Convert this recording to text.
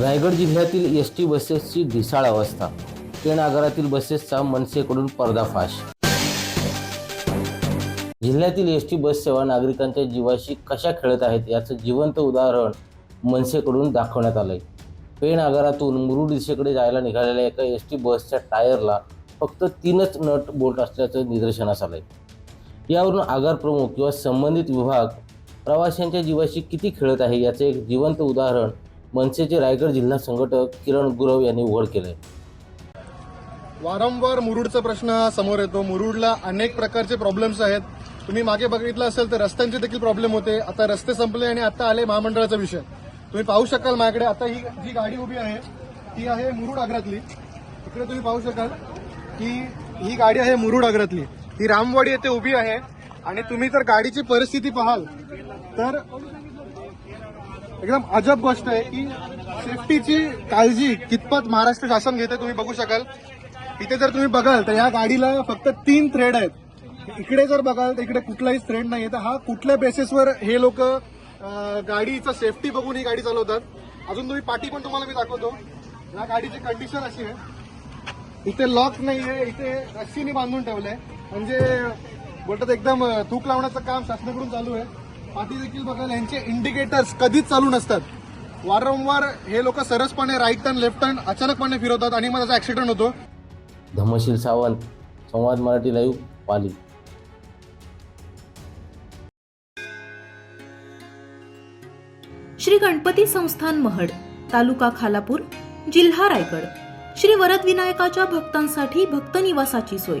रायगड जिल्ह्यातील S T बसेसची ढिसाळ अवस्था. पेण आगारातील बसेसचा मनसेकडून पर्दाफाश. जिल्ह्यातील एस टी बस सेवा नागरिकांच्या जीवाशी कशा खेळत आहेत याचं जिवंत उदाहरण मनसेकडून दाखवण्यात आलंय. पेण आगारातून मुरुड दिशेकडे जायला निघालेल्या एका एस टी बसच्या टायरला फक्त तीनच नट बोल्ट असल्याचं निदर्शनास आलंय. यावरून आगार प्रमुख किंवा संबंधित विभाग प्रवाशांच्या जीवाशी किती खेळत आहे याचे एक जिवंत उदाहरण मनसेचे रायगड जिल्हा संघटक किरण गुरव यांनी उघड केले वारंवार मुरुडचा प्रश्न हा समोर येतो. मुरुडला अनेक प्रकारचे प्रॉब्लेम्स आहेत. तुम्ही मागे बघितलं असेल तर रस्त्यांचे देखील प्रॉब्लेम होते. आता रस्ते संपले आणि आता आले महामंडळाचा विषय. तुम्ही पाहू शकाल माझ्याकडे. आता ही जी गाडी उभी आहे ती आहे मुरुड आग्रातली. इकडे तुम्ही पाहू शकाल की ही गाडी आहे मुरुड आग्रातली. ही रामवाडी येथे उभी आहे. आणि तुम्ही जर गाडीची परिस्थिती पाहाल तर एकदम अजब गोष्ट आहे की सेफ्टीची काळजी कितपत महाराष्ट्र शासन घेते तुम्ही बघू शकाल. इथे जर तुम्ही बघाल तर या गाडीला फक्त तीन थ्रेड आहेत. इकडे जर बघाल तर इकडे कुठलाही थ्रेड नाही तर हा कुठल्या बेसिसवर हे लोक गाडीचं सेफ्टी बघून ही गाडी चालवतात. अजून तुम्ही पाठी पण तुम्हाला मी दाखवतो. या गाडीची कंडिशन अशी आहे. इथे लॉक नाही आहे इथे रस्सीने बांधून ठेवलंय. म्हणजे बोलतात एकदम थूक लावण्याचं काम शासनाकडून चालू आहे. पाठी देखील बघायला यांचे इंडिकेटर्स कधीच चालू नसतात. वारंवार हे लोक सरसपणे राईट टर्न लेफ्ट टर्न अचानकपणे फिरवतात आणि मग त्याचा ऍक्सिडेंट होतो. धमशील सावंत संवाद मराठी लाईव्ह पाली. श्री गणपती संस्थान महड तालुका खालापूर जिल्हा रायगड. श्री वरद विनायकाच्या भक्तांसाठी भक्त निवासाची सोय.